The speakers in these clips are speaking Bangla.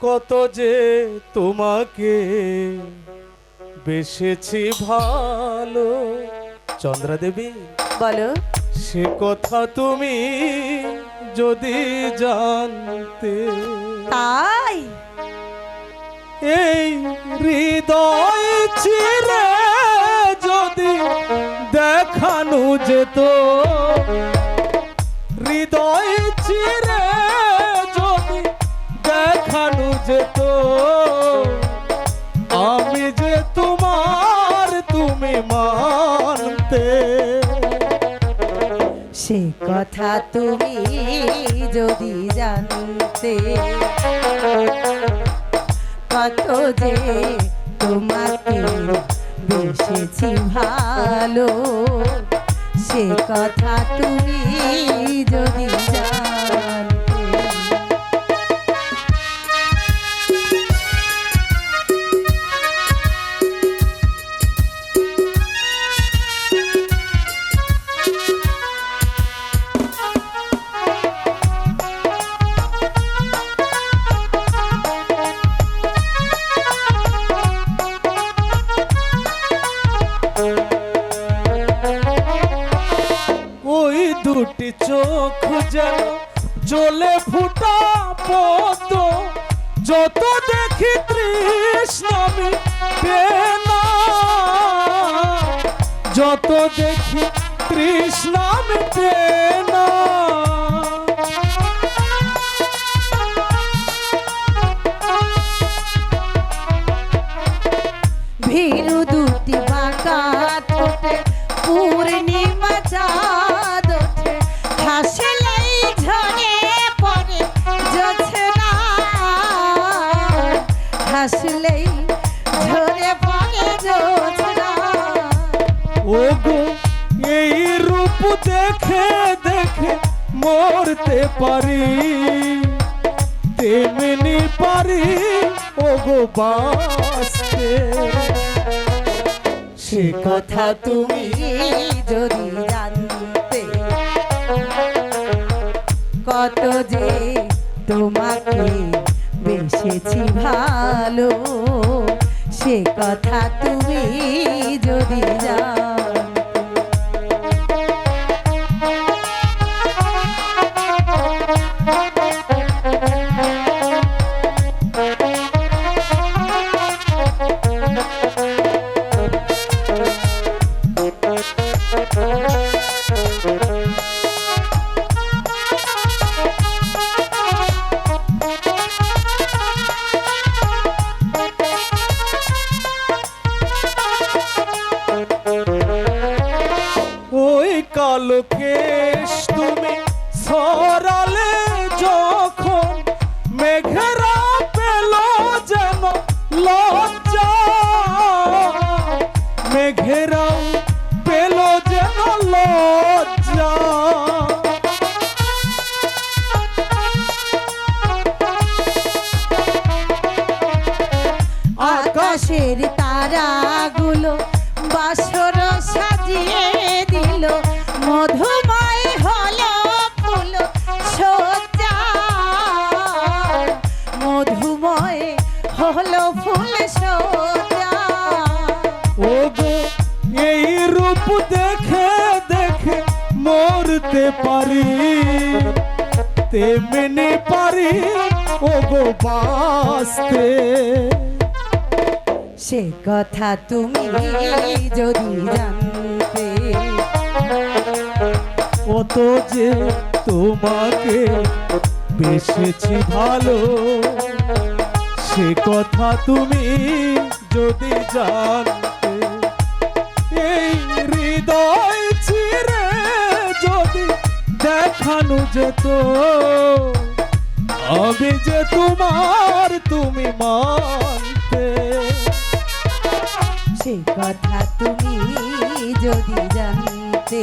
কত যে তোমাকে বেসেছি ভালো। চন্দ্রা দেবী বলো। সে কথা তুমি যদি জানতে। তাই? এই হৃদয় চিরে যদি দেখানো যেত। আমি যে তোমার তুমি মানতে। সে কথা তুমি যদি জানতে, কত যে তোমাকে বেসেছি ভালো। সে কথা তুমি যদি যেন জ্বলে ফুটা পদ যত দেখি তৃষ্ণামি পেনা। যত দেখি তৃষ্ণামি পেনা। দুটি বাঁকা পূর্ণিমা চাঁদ এই রূপ দেখে দেখে মরতে পারি। তেমনি পারি, ওগো বাঁচতে। সে কথা তুমি যদি জানতে, কত যে তোমাকে বেসেছি ভালো, সে কথা তুমি যদি জানতে। ওই কালো তুমি সরালে যখন মেঘেরা পেল যেন লজ্জা। মেঘেরাও পেল যেন লজ্জা। আকাশের তারাগুলো বাসর মধুময় হলো ফুল সজ্জা মধুময় হলো ফুল সজ্জা ওগো এই রূপ দেখে দেখে মরতে পারি তেমনি পারি ওগো বাঁচতে। সে কথা তুমি যদি জানতে অত যে তোমাকে বেসেছি ভালো, সে কথা তুমি যদি জানতে, এই হৃদয় চিরে যদি দেখানো যেত, আমি যে তোমার তুমি মানতে, সে কথা তুমি যদি জানতে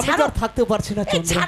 আমি আর থাকতে পারছি না চন্দ্রা।